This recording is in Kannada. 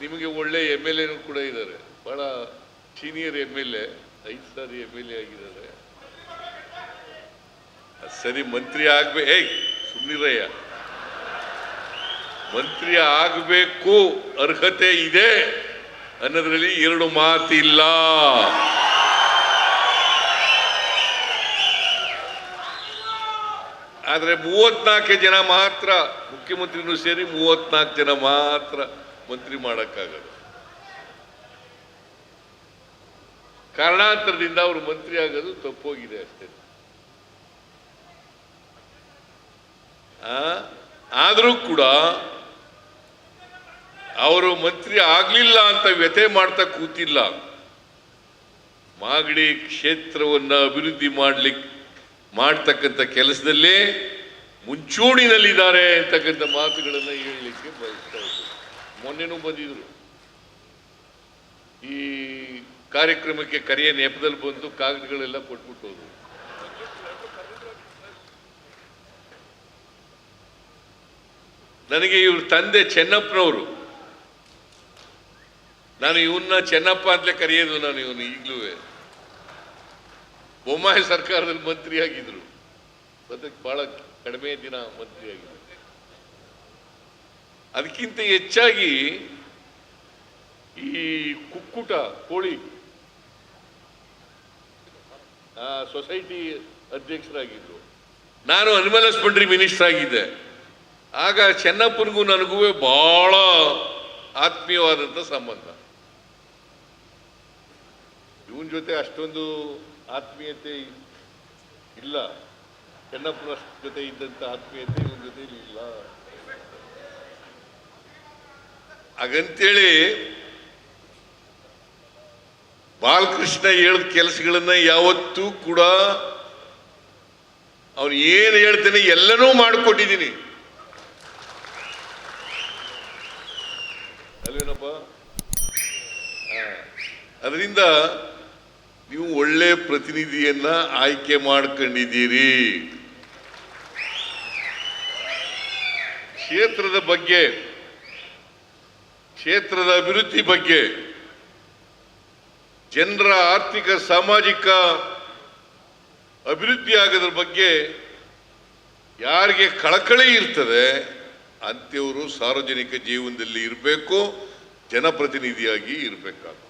ನಿಮಗೆ ಒಳ್ಳೆ ಎಂ ಎಲ್ ಎನೂ ಕೂಡ ಇದ್ದಾರೆ. ಬಹಳ ಸೀನಿಯರ್ ಎಂ ಎಲ್ ಎ ಐದು ಸಾರಿ ಎಂ ಎಲ್ ಎ ಆಗಿದ್ದಾರೆ. ಸರಿ, ಮಂತ್ರಿ ಆಗ್ಬೇ, ಏಯ್, ಸುಮ್ನಿರಯ್ಯ. ಮಂತ್ರಿ ಆಗಬೇಕು, ಅರ್ಹತೆ ಇದೆ ಅನ್ನೋದ್ರಲ್ಲಿ ಎರಡು ಮಾತಿಲ್ಲ. ಆದರೆ ಮೂವತ್ನಾಲ್ಕೇ ಜನ ಮಾತ್ರ ಮುಖ್ಯಮಂತ್ರಿನೂ ಸೇರಿ ಮೂವತ್ನಾಲ್ಕು ಜನ ಮಾತ್ರ ಮಂತ್ರಿ ಮಾಡೋಕ್ಕಾಗಲ್ಲ ಕಾರಣಾಂತರದಿಂದ ಅವರು ಮಂತ್ರಿ ಆಗೋದು ತಪ್ಪೋಗಿದೆ ಅಷ್ಟೇ. ಆದರೂ ಕೂಡ ಅವರು ಮಂತ್ರಿ ಆಗಲಿಲ್ಲ ಅಂತ ವ್ಯಥೆ ಮಾಡ್ತಾ ಕೂತಿಲ್ಲ. ಮಾಗಡಿ ಕ್ಷೇತ್ರವನ್ನು ಅಭಿವೃದ್ಧಿ ಮಾಡಲಿಕ್ಕೆ ಮಾಡ್ತಕ್ಕಂಥ ಕೆಲಸದಲ್ಲೇ ಮುಂಚೂಣಿನಲ್ಲಿದ್ದಾರೆ ಅಂತಕ್ಕಂಥ ಮಾತುಗಳನ್ನ ಹೇಳಲಿಕ್ಕೆ ಬಯಸ್ತಾ ಇದ್ದೀನಿ. ಮೊನ್ನೆನೂ ಬಂದಿದ್ರು. ಈ ಕಾರ್ಯಕ್ರಮಕ್ಕೆ ಕರೆಯ ನೆಪದಲ್ಲಿ ಬಂದು ಕಾಗದಗಳೆಲ್ಲ ಕೊಟ್ಬಿಟ್ಟು ಹೋದ್ರು ನನಗೆ ಇವ್ರ ತಂದೆ ಚೆನ್ನಪ್ಪನವರು. ನಾನು ಇವನ್ನ ಚೆನ್ನಪ್ಪ ಅಂತಲೇ ಕರೆಯೋದು ನಾನು ಇವನು ಈಗಲೂ. ಬೊಮ್ಮಾಯಿ ಸರ್ಕಾರದಲ್ಲಿ ಮಂತ್ರಿ ಆಗಿದ್ರು ಅದಕ್ಕೆ ಬಹಳ ಕಡಿಮೆ ದಿನ ಮಂತ್ರಿ ಆಗಿದ್ರು ಅದಕ್ಕಿಂತ ಹೆಚ್ಚಾಗಿ ಈ ಕುಕ್ಕುಟ, ಕೋಳಿ ಸೊಸೈಟಿ ಅಧ್ಯಕ್ಷರಾಗಿದ್ದರು ನಾನು ಅನಿಮಲ್ ಹಸ್ಬೆಂಡ್ರಿ ಮಿನಿಸ್ಟರ್ ಆಗಿದ್ದೆ. ಆಗ ಚೆನ್ನಪ್ಪನಿಗೂ ನನಗೂ ಬಹಳ ಆತ್ಮೀಯವಾದಂಥ ಸಂಬಂಧ. ಇವನ ಜೊತೆ ಅಷ್ಟೊಂದು ಆತ್ಮೀಯತೆ ಇಲ್ಲ. ಚೆನ್ನಪ್ಪನ ಜೊತೆ ಇದ್ದಂಥ ಆತ್ಮೀಯತೆ ಇವನ ಜೊತೆ ಇಲ್ಲ. ಹಾಗಂತೇಳಿ ಬಾಲಕೃಷ್ಣ ಹೇಳಿದ ಕೆಲಸಗಳನ್ನ ಯಾವತ್ತೂ ಕೂಡ ಅವನು ಏನು ಹೇಳ್ತೇನೆ ಎಲ್ಲನೂ ಮಾಡಿಕೊಟ್ಟಿದ್ದೀನಿ. ಅಲ್ವೇನಪ್ಪ? ಅದರಿಂದ ನೀವು ಒಳ್ಳೆ ಪ್ರತಿನಿಧಿಯನ್ನ ಆಯ್ಕೆ ಮಾಡ್ಕೊಂಡಿದ್ದೀರಿ. ಕ್ಷೇತ್ರದ ಬಗ್ಗೆ ಕ್ಷೇತ್ರದ ಅಭಿವೃದ್ಧಿ ಬಗ್ಗೆ ಜನರ ಆರ್ಥಿಕ, ಸಾಮಾಜಿಕ ಅಭಿವೃದ್ಧಿ ಆಗೋದ್ರ ಬಗ್ಗೆ ಯಾರಿಗೆ ಕಳಕಳಿ ಇರ್ತದೆ, ಅಂಥವರು ಸಾರ್ವಜನಿಕ ಜೀವನದಲ್ಲಿ ಇರಬೇಕು, ಜನಪ್ರತಿನಿಧಿಯಾಗಿ ಇರಬೇಕಾಗ್ತದೆ.